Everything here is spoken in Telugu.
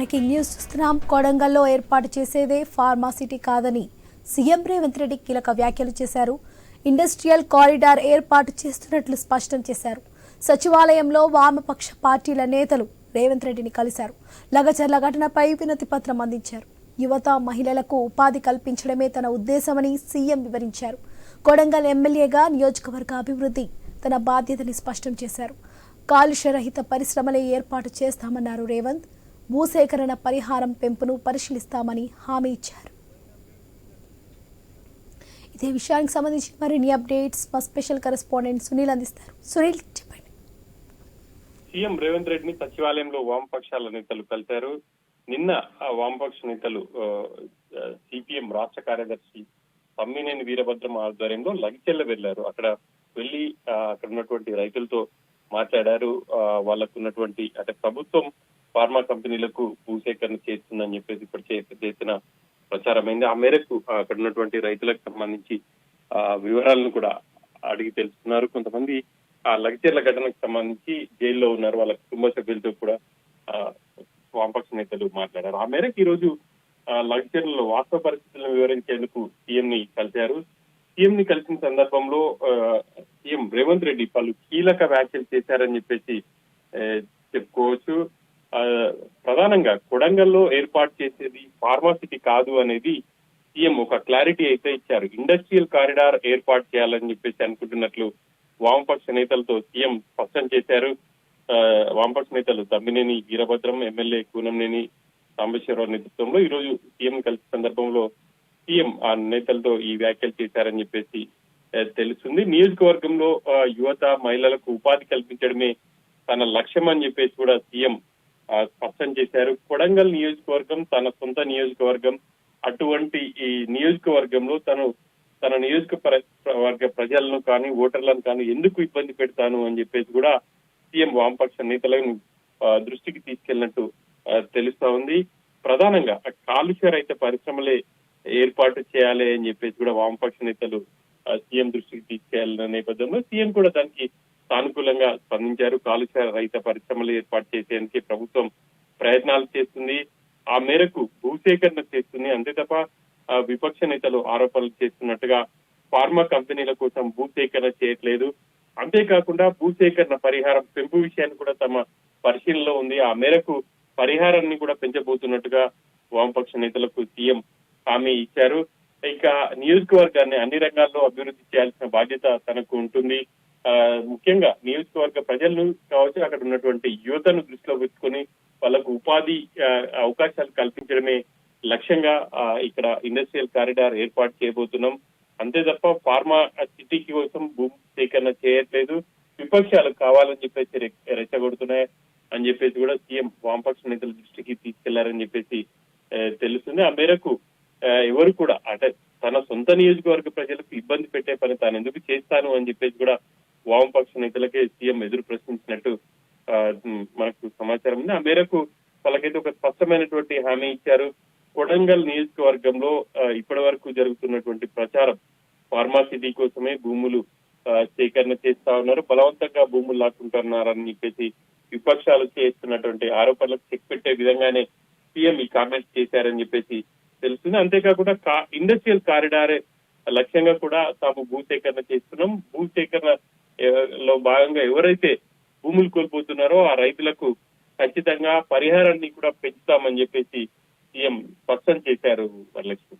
Breaking news. చూస్తున్నాం కొడంగల్లో ఏర్పాటు చేసేదే ఫార్మాసిటీ కాదని సీఎం రేవంత్ రెడ్డి కీలక వ్యాఖ్యలు చేశారు. ఇండస్ట్రియల్ కారిడార్ ఏర్పాటు చేస్తున్నట్లు స్పష్టం చేశారు. సచివాలయంలో వామపక్ష పార్టీల నేతలు రేవంత్ రెడ్డిని కలిశారు. లగచర్ల ఘటనపై వినతి పత్రం అందించారు. యువత మహిళలకు ఉపాధి కల్పించడమే తన ఉద్దేశమని సీఎం వివరించారు. కొడంగల్ ఎమ్మెల్యేగా నియోజకవర్గ అభివృద్ధి తన బాధ్యతని స్పష్టం చేశారు. కాలుష్యరహిత పరిశ్రమలే ఏర్పాటు చేస్తామన్నారు రేవంత్. భూసేకరణ పరిహారం పెంపును పరిశీలిస్తామని హామీ ఇచ్చారు. ఇదే విషయానికి సంబంధించి మరిన్ని అప్డేట్స్ మా స్పెషల్ కరెస్పాండెంట్ సునీల్ అందిస్తారు. సునీల్ చెప్పండి. సీఎం రేవంత్ రెడ్డిని సచివాలయంలో వామపక్షాల నేతలు కలిశారు. నిన్న ఆ వామపక్ష నేతలు సిపిఎం రాష్ట్ర కార్యదర్శి తమ్మినేని వీరభద్రం ఆధ్వర్యంలో లగిచెల్ల వెళ్ళారు అక్కడ వెళ్ళి అక్కడ ఉన్నటువంటి రైతులతో మాట్లాడారు. వాళ్ళకున్నటువంటి వాళ్ళకు ఉన్నటువంటి అంటే ప్రభుత్వం ఫార్మా కంపెనీలకు భూసేకరణ చేస్తుందని చెప్పేసి ఇప్పటికే పెద్ద ఎత్తున ప్రచారమైంది. ఆ మేరకు అక్కడ ఉన్నటువంటి రైతులకు సంబంధించి ఆ వివరాలను కూడా అడిగి తెలుసుకున్నారు. కొంతమంది ఆ లగచర్ల ఘటనకు సంబంధించి జైల్లో ఉన్నారు. వాళ్ళ కుటుంబ సభ్యులతో కూడా ఆ, వామపక్ష నేతలు మాట్లాడారు. ఆ మేరకు ఈ రోజు లగచర్లలో వాస్తవ పరిస్థితులను వివరించేందుకు సీఎం ని కలిశారు. సీఎం ని కలిసిన సందర్భంలో ఆ, సీఎం రేవంత్ రెడ్డి పలు కీలక వ్యాఖ్యలు చేశారని చెప్పేసి చెప్పుకోవచ్చు. ప్రధానంగా కొడంగల్లో ఏర్పాటు చేసేది ఫార్మాసిటీ కాదు అనేది సీఎం ఒక క్లారిటీ అయితే ఇచ్చారు. ఇండస్ట్రియల్ కారిడార్ ఏర్పాటు చేయాలని చెప్పేసి అనుకుంటున్నట్లు వామపక్ష నేతలతో సీఎం స్పష్టం చేశారు. ఆ, వామపక్ష నేతలు తమ్మినేని వీరభద్రం ఎమ్మెల్యే కూనంనేని సాంబశివరావు నేతృత్వంలో ఈ రోజు సీఎం కలిసి సందర్భంలో సీఎం ఆ నేతలతో ఈ వ్యాఖ్యలు చేశారని చెప్పేసి తెలుస్తుంది. నియోజకవర్గంలో యువత మహిళలకు ఉపాధి కల్పించడమే తన లక్ష్యం అని చెప్పేసి కూడా సీఎం స్పష్టం చేశారు. కొడంగల్ నియోజకవర్గం తన సొంత నియోజకవర్గం. అటువంటి ఈ నియోజకవర్గంలో తను తన నియోజకవర్గ ప్రజలను కానీ ఓటర్లను కానీ ఎందుకు ఇబ్బంది పెడతాను అని చెప్పేసి కూడా సీఎం వామపక్ష నేతలను దృష్టికి తీసుకెళ్ళినట్టు తెలుస్తా ఉంది. ప్రధానంగా కాలుష్య రహిత పరిశ్రమలే ఏర్పాటు చేయాలి అని చెప్పేసి కూడా వామపక్ష నేతలు సీఎం దృష్టికి తీసుకెళ్ళిన నేపథ్యంలో సీఎం కూడా దానికి సానుకూలంగా స్పందించారు. కాలుష్య రహిత పరిశ్రమలు ఏర్పాటు చేసేందుకు ప్రభుత్వం ప్రయత్నాలు చేస్తుంది. ఆ మేరకు భూసేకరణ చేస్తుంది. అంతే తప్ప విపక్ష నేతలు ఆరోపణలు చేస్తున్నట్టుగా ఫార్మా కంపెనీల కోసం భూసేకరణ చేయట్లేదు. అంతేకాకుండా భూసేకరణ పరిహారం పెంపు విషయాన్ని కూడా తమ పరిశీలనలో ఉంది. ఆ మేరకు పరిహారాన్ని కూడా పెంచబోతున్నట్టుగా వామపక్ష నేతలకు సీఎం హామీ ఇచ్చారు. ఇక నియోజకవర్గాన్ని అన్ని రంగాల్లో అభివృద్ధి చేయాల్సిన బాధ్యత తనకు ఉంటుంది. ముఖ్యంగా నియోజకవర్గ ప్రజలను కావచ్చు అక్కడ ఉన్నటువంటి యువతను దృష్టిలో పెట్టుకొని వాళ్ళకు ఉపాధి అవకాశాలు కల్పించడమే లక్ష్యంగా ఆ, ఇక్కడ ఇండస్ట్రియల్ కారిడార్ ఏర్పాటు చేయబోతున్నాం. అంతే తప్ప ఫార్మా సిటీ కోసం భూమి సేకరణ చేయట్లేదు. విపక్షాలు కావాలని చెప్పేసి రె- రెచ్చగొడుతున్నాయి అని చెప్పేసి కూడా సీఎం వామపక్ష నేతల దృష్టికి తీసుకెళ్ళారని చెప్పేసి తెలుస్తుంది. ఆ మేరకు ఎవరు కూడా అంటే తన సొంత నియోజకవర్గ ప్రజలకు ఇబ్బంది పెట్టే పని తాను ఎందుకు చేస్తాను అని చెప్పేసి కూడా వామపక్ష నేతలకే సీఎం ఎదురు ప్రశ్నించినట్టు మనకు సమాచారం ఉంది. ఆ మేరకు వాళ్ళకైతే ఒక స్పష్టమైనటువంటి హామీ ఇచ్చారు. కొడంగల్ నియోజకవర్గంలో ఇప్పటి వరకు జరుగుతున్నటువంటి ప్రచారం ఫార్మాసిటీ కోసమే భూములు సేకరణ చేస్తా ఉన్నారు. బలవంతంగా భూములు లాక్కుంటున్నారని చెప్పేసి విపక్షాలు చేస్తున్నటువంటి ఆరోపణలకు చెక్ పెట్టే విధంగానే సీఎం ఈ కామెంట్స్ చేశారని చెప్పేసి తెలుస్తుంది. అంతేకాకుండా కా- ఇండస్ట్రియల్ కారిడార్ లక్ష్యంగా కూడా తాము భూ సేకరణ చేస్తున్నాం. భూ సేకరణ లో భాగంగా ఎవరైతే భూములు కోల్పోతున్నారో ఆ రైతులకు ఖచ్చితంగా పరిహారాన్ని కూడా పెంచుతామని చెప్పేసి సీఎం స్పష్టం చేశారు వరలక్ష్మి.